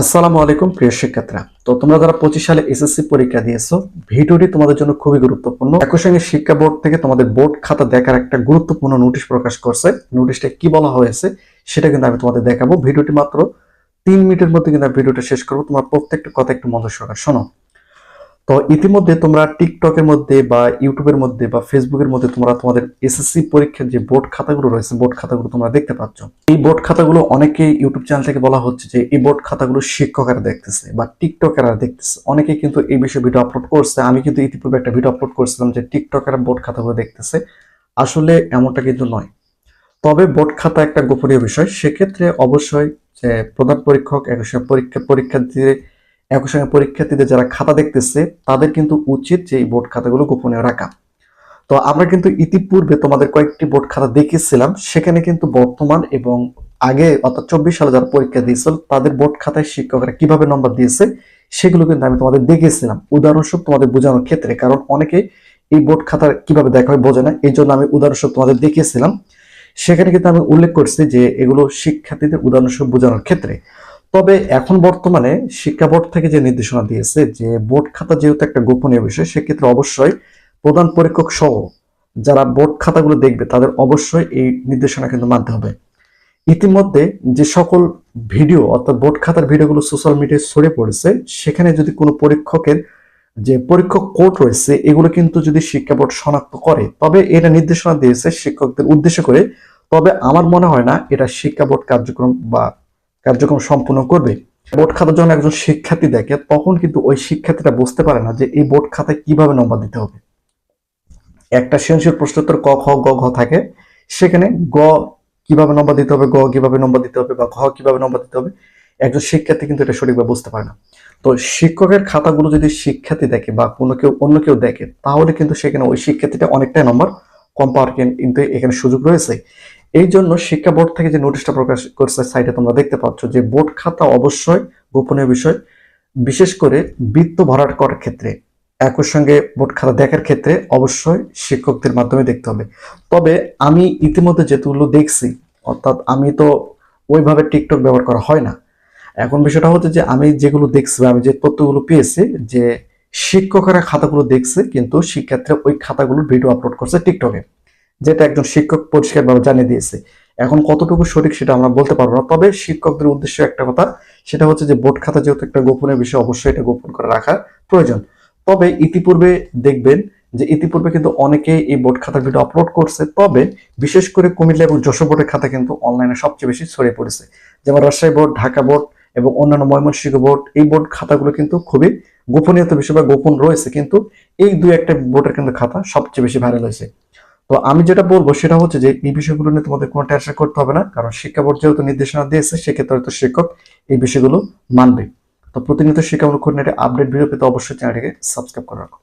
আসসালামু আলাইকুম, প্রিয় শিক্ষার্থীরা। তো তোমরা যারা পঁচিশ সালে এসএসসি পরীক্ষা দিয়েছ, ভিডিওটি তোমাদের জন্য খুবই গুরুত্বপূর্ণ। একই সঙ্গে শিক্ষা বোর্ড থেকে তোমাদের বোর্ড খাতা দেখার একটা গুরুত্বপূর্ণ নোটিশ প্রকাশ করছে। নোটিশটা কি বলা হয়েছে, সেটা কিন্তু আমি তোমাদের দেখাবো। ভিডিওটি মাত্র তিন মিনিটের মধ্যে কিন্তু ভিডিওটা শেষ করব। তোমার প্রত্যেকটা কথা একটু মনোযোগ সহকারে শোনো। তো ইতিমধ্যে তোমরা টিকটকের মধ্যে বা ইউটিউবের মধ্যে বা ফেসবুকের মধ্যে তোমরা তোমাদের এসএসসি পরীক্ষার যে বোর্ড খাতাগুলো রয়েছে, বোর্ড খাতাগুলো তোমরা দেখতে পাচ্ছ। এই বোর্ড খাতাগুলো অনেকেই ইউটিউব চ্যানেল থেকে বলা হচ্ছে যে এই বোর্ড খাতাগুলো শিক্ষকেরা দেখতেছে বা টিকটকেরা দেখতেছে। অনেকেই কিন্তু এই বিষয়ে ভিডিও আপলোড করছে। আমি কিন্তু ইতিপূর্বে একটা ভিডিও আপলোড করছিলাম যে টিকটকেরা বোর্ড খাতাগুলো দেখতেছে। আসলে এমনটা কিন্তু নয়। তবে বোর্ড খাতা একটা গোপনীয় বিষয়। সেক্ষেত্রে অবশ্যই যে প্রধান পরীক্ষক একই সঙ্গে পরীক্ষা, পরীক্ষার্থীদের একই সঙ্গে পরীক্ষার্থীদের যারা খাতা দেখতেছে, তাদের কিন্তু উচিত যে এই বোর্ড খাতাগুলো গোপনীয় রাখা। তো আমরা কিন্তু ইতিপূর্বে তোমাদের কয়েকটি বোর্ড খাতা দেখিয়েছিলাম সেখানে কিন্তু বর্তমান এবং আগে অর্থাৎ চব্বিশ সালে যারা পরীক্ষা দিয়েছিল, তাদের বোর্ড খাতায় শিক্ষকরা কীভাবে নম্বর দিয়েছে, সেগুলো কিন্তু আমি তোমাদের দেখিয়েছিলাম উদাহরণস্বরূপ তোমাদের বোঝানোর ক্ষেত্রে, কারণ অনেকে এই বোর্ড খাতা কীভাবে দেখা হয় বোঝে না, এই জন্য আমি উদাহরণস্বরূপ তোমাদের দেখিয়েছিলাম সেখানে কিন্তু আমি উল্লেখ করছি যে এগুলো শিক্ষার্থীদের উদাহরণস্বরূপ বোঝানোর ক্ষেত্রে তবে এখন বর্তমানে শিক্ষা বোর্ড থেকে যে নির্দেশনা দিয়েছে যে বোর্ড খাতা যেহেতু একটা গোপনীয় বিষয়, সেক্ষেত্রে অবশ্যই প্রধান পরীক্ষক সহ যারা বোর্ড খাতাগুলো দেখবে তাদের অবশ্যই এই নির্দেশনা কিন্তু মানতে হবে। ইতিমধ্যে যে সকল ভিডিও অর্থাৎ বোর্ড খাতার ভিডিওগুলো সোশ্যাল মিডিয়ায় ছড়িয়ে পড়েছে, সেখানে যদি কোনো পরীক্ষকের যে পরীক্ষক কোড রয়েছে, এগুলো কিন্তু যদি শিক্ষা বোর্ড শনাক্ত করে, তবে এটা নির্দেশনা দিয়েছে শিক্ষকদের উদ্দেশ্য করে, তবে আমার মনে হয় না এটা শিক্ষা বোর্ড কার্যক্রম বা কার্যক্রম সম্পূর্ণ করবে। বোর্ড খাতা যখন একজন শিক্ষার্থী দেখে, তখন কিন্তু ওই শিক্ষার্থীরা বুঝতে পারে না যে এই বোর্ড খাতায় কীভাবে নম্বর দিতে হবে। একটা সৃজনশীল প্রশ্নোত্তর ক, খ, গ, ঘ থাকে। সেখানে গ কীভাবে নম্বর দিতে হবে, গ কীভাবে নম্বর দিতে হবে বা ঘ কীভাবে নম্বর দিতে হবে, একজন শিক্ষার্থী কিন্তু এটা সঠিকভাবে বুঝতে পারে না। তো শিক্ষকের খাতাগুলো যদি শিক্ষার্থী দেখে বা কোনো কেউ, অন্য কেউ দেখে, তাহলে কিন্তু সেখানে ওই শিক্ষার্থীটা অনেকটাই নম্বর কম পাওয়ার কিন্তু এখানে সুযোগ রয়েছে। এই জন্য শিক্ষা বোর্ড থেকে যে নোটিশটা প্রকাশ করছে সাইটে তোমরা দেখতে পাচ্ছ যে বোর্ড খাতা অবশ্যই গোপনীয় বিষয়, বিশেষ করে বৃত্ত ভরাট করার ক্ষেত্রে, একই সঙ্গে বোর্ড খাতা দেখার ক্ষেত্রে অবশ্যই শিক্ষকদের মাধ্যমে দেখতে হবে। তবে আমি ইতিমধ্যে যেগুলো দেখছি, অর্থাৎ আমি তো ওইভাবে টিকটক ব্যবহার করা হয় না। এখন বিষয়টা হচ্ছে যে আমি যেগুলো দেখছি আমি যে তথ্যগুলো পেয়েছি যে শিক্ষকেরা খাতাগুলো দেখছে, কিন্তু শিক্ষার্থীরা ওই খাতাগুলোর ভিডিও আপলোড করছে টিকটকে। যেটা একজন শিক্ষক পরিষ্কারভাবে জানিয়ে দিয়েছে। এখন কতটুকু সঠিক সেটা আমরা বলতে পারব না, তবে শিক্ষকদের উদ্দেশ্য একটা কথা, সেটা হচ্ছে যে বোর্ড খাতা যেহেতু একটা গোপনীয় বিষয়, অবশ্যই এটা গোপন করে রাখা প্রয়োজন। তবে ইতিপূর্বে দেখবেন যে ইতিপূর্বে কিন্তু অনেকেই এই বোর্ড খাতার ভিডিও আপলোড করছে, তবে বিশেষ করে কুমিল্লা এবং যশোর বোর্ডের খাতা কিন্তু অনলাইনে সবচেয়ে বেশি ছড়িয়ে পড়েছে। যেমন রাজশাহী বোর্ড, ঢাকা বোর্ড এবং অন্যান্য ময়মনসিংহ বোর্ড, এই বোর্ড খাতাগুলো কিন্তু খুবই গোপনীয়তা বিষয় বা গোপন রয়েছে, কিন্তু এই দুই একটা বোর্ডের কিন্তু খাতা সবচেয়ে বেশি ভাইরাল হয়েছে। তো আমি যেটা বলব সেটা হচ্ছে যে এই বিষয়গুলো নিয়ে তোমাদের কোনো টেনশন করতে হবে না, কারণ শিক্ষা বোর্ড যেহেতু নির্দেশনা দিয়েছে, সেক্ষেত্রে তো শিক্ষক এই বিষয়গুলো মানবে। তো প্রতিনিয়ত শিক্ষামূলক খুঁটিনাটি আপডেট ভিডিও পেতে অবশ্যই চ্যানেলটিকে সাবস্ক্রাইব করে রাখো।